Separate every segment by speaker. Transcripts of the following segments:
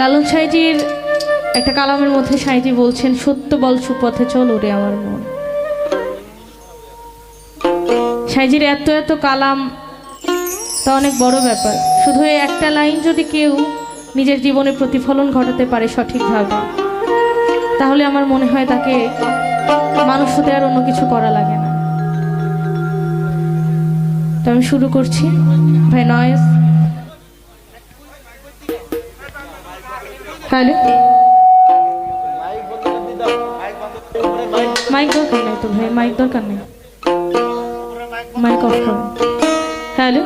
Speaker 1: লালন সাইজির, একটা কালামের মধ্যে সাইজি বলছেন, সত্য বল সুপথে চল ওরে আমার মন। সাইজির এত এত কালাম, তা অনেক বড় ব্যাপার। শুধু একটা লাইন যদি কেউ নিজের জীবনে প্রতিফলন ঘটাতে পারে সঠিকভাবে, তাহলে আমার মনে হয় তাকে মানুষ হতে আর অন্য কিছু করা লাগে না। তো আমি শুরু করছি। ভাই নয়েস হ্যালো মাইক দরকার নেই তো ভাই মাইক দরকার নেই। মাইক অফ করুন হ্যালো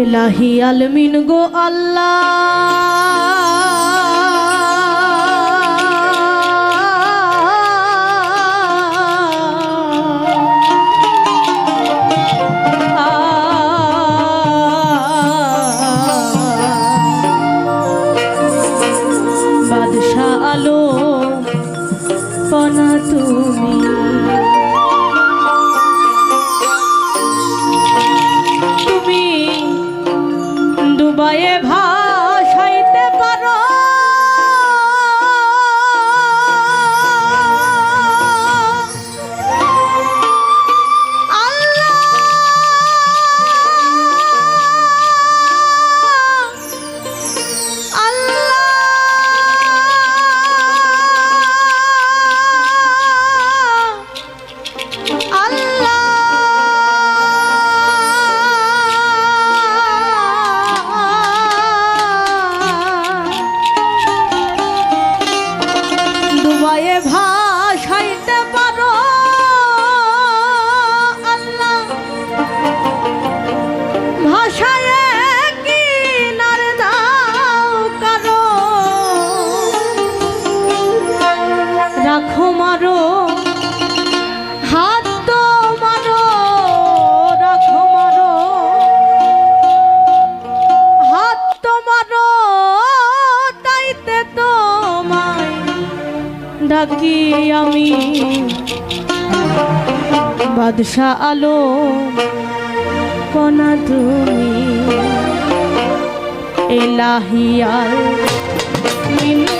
Speaker 1: এলাহি আলমিন গো আল্লাহ। আল্লাহ ডাকি আমি। বাদশাহ আলো কনা তুমি এলাহিয়াল মিনগো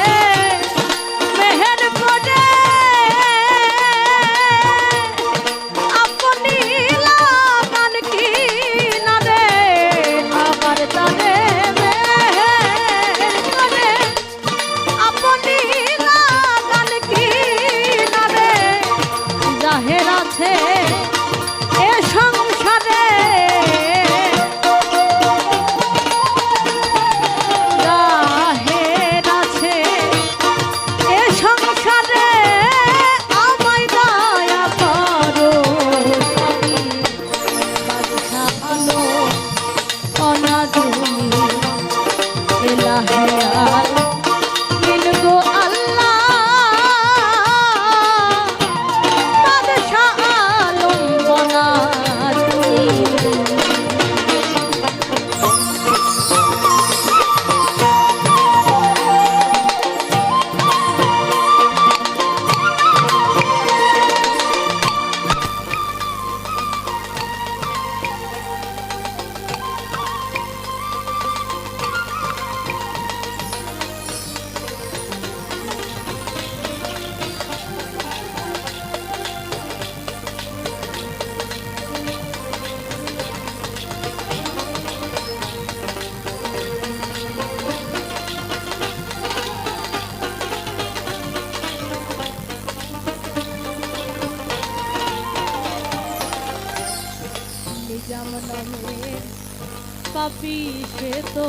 Speaker 1: পাপি সে তো।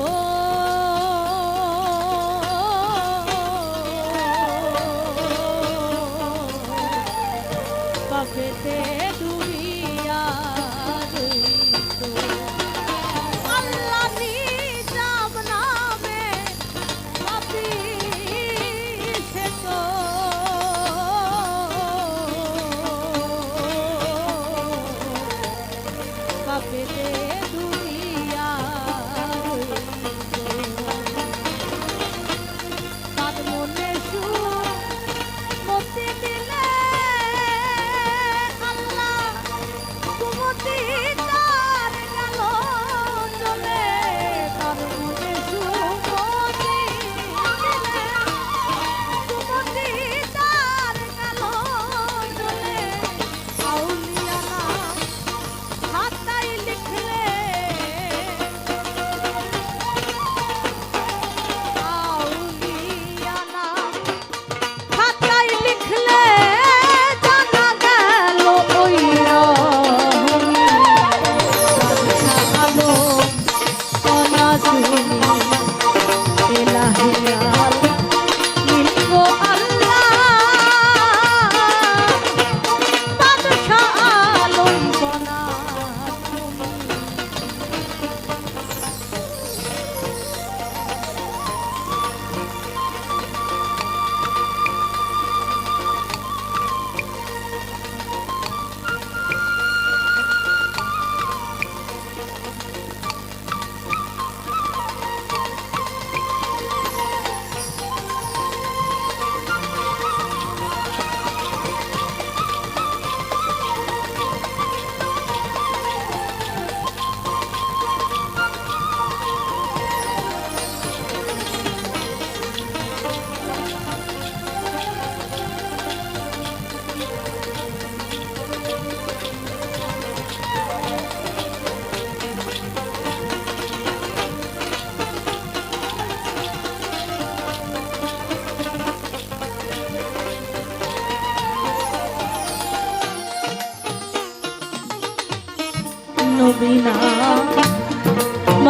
Speaker 1: পাপেতে ডুবিয়া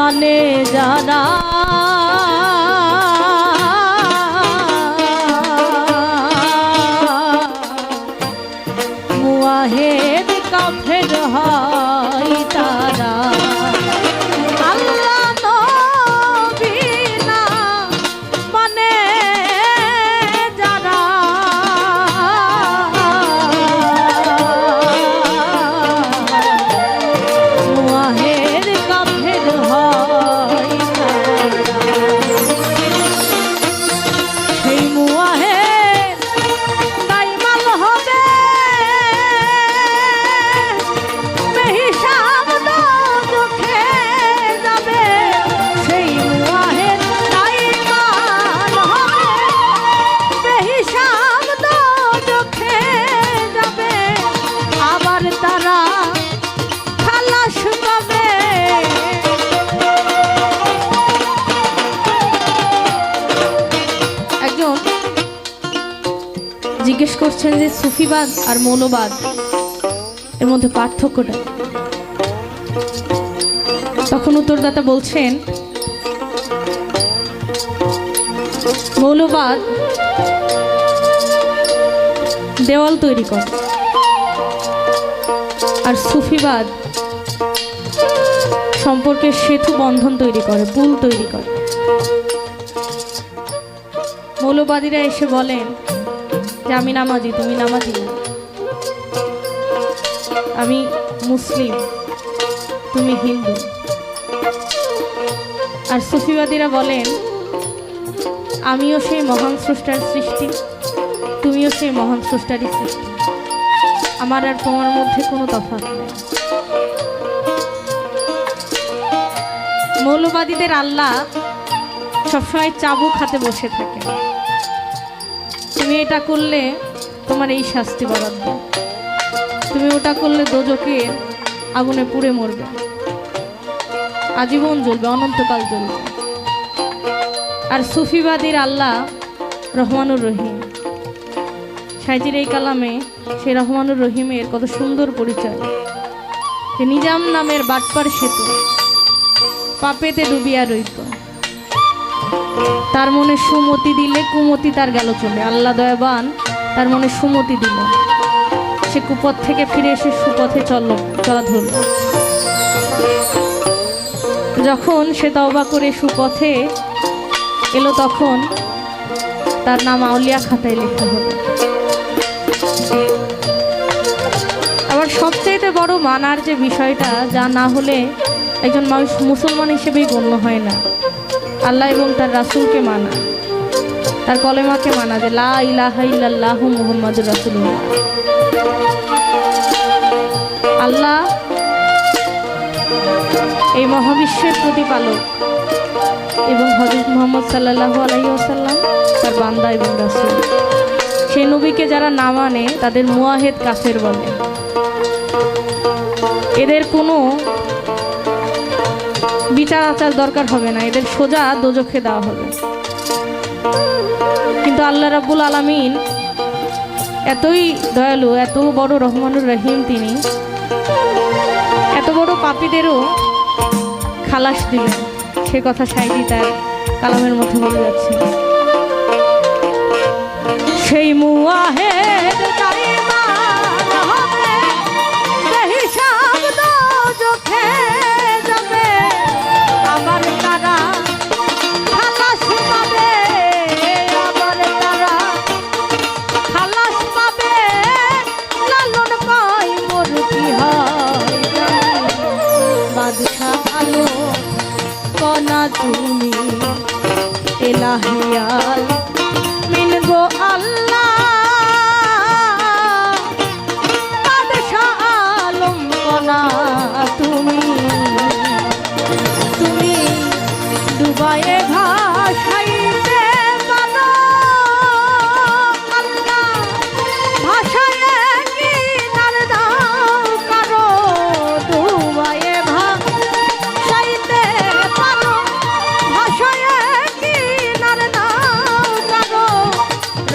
Speaker 1: মানে যারা জিজ্ঞেস করছেন যে সুফিবাদ আর মৌলবাদ এর মধ্যে পার্থক্যটা তখন উত্তরদাতা বলছেন, মৌলবাদ দেওয়াল তৈরি করে আর সুফিবাদ সম্পর্কে সেতু বন্ধন তৈরি করে, পুল তৈরি করে। মৌলবাদীরা এসে বলেন যে আমি নামাজি, তুমি নামাজি না। আমি মুসলিম, তুমি হিন্দু। আর সুফিবাদীরা বলেন, আমিও সেই মহান স্রষ্টার সৃষ্টি, তুমিও সেই মহান স্রষ্টারই সৃষ্টি। আমার আর তোমার মধ্যে কোনো তফাৎ নেই। মৌলবাদীদের আল্লাহ সবসময় চাবুক হাতে বসে থাকে তুমি এটা করলে তোমার এই শাস্তি বরাদ্দ তুমি ওটা করলে দোজকে আগুনে পুড়ে মরবে। আজীবন জ্বলবে, অনন্তকাল জ্বলবে। আর সুফিবাদীর আল্লাহ রহমানুর রহিম। সাইজির এই কালামে সে রহমানুর রহিমের কত সুন্দর পরিচয়। যে নিজাম নামের বাটপার সেতু পাপেতে ডুবিয়া রইত। তার মনে সুমতি দিলে কুমতি তার গেল চলে। আল্লাহ দয়াবান তার মনে সুমতি দিল। সে কুপথ থেকে ফিরে এসে সুপথে চল চলা ধরল। যখন সে তওবা করে সুপথে এলো তখন তার নাম আউলিয়া খাতায় লেখা হলো। আবার সবচেয়ে বড় মানার যে বিষয়টা, যা না হলে একজন মানুষ মুসলমান হিসেবেই গণ্য হয় না। আল্লাহ এবং তার রাসূলকে মানা, তার কলেমাকে মানা যে লা ইলাহা ইল্লাল্লাহু আল্লাহ এই মহাবিশ্বের প্রতিপালক এবং হজরত মোহাম্মদ সাল্লাল্লাহু আলাইহি ওয়াসাল্লাম তার বান্দা এবং রাসূল। সেই নবীকে যারা না মানে তাদের মুয়াহেদ কাফের বলে। এদের কোনো বিচার আচার দরকার হবে না, এদের সোজা দোজখে দেওয়া হবে। কিন্তু আল্লাহ রাব্বুল আলামিন এতই দয়ালু, এত বড় রহমানুর রহিম তিনি, এত বড় পাপীদেরও খালাস দিলেন। সে কথা সাইদি তার কালামের মধ্যে বলে যাচ্ছে। সেই দাইমান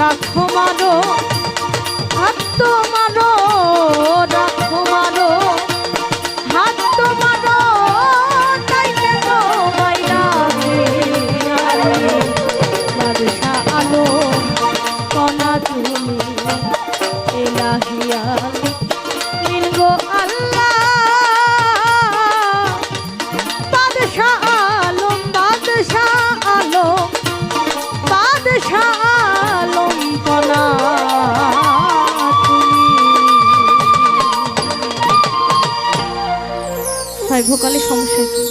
Speaker 1: রাখো মারো আত্ম মানো ভোকালে সমস্যা কি?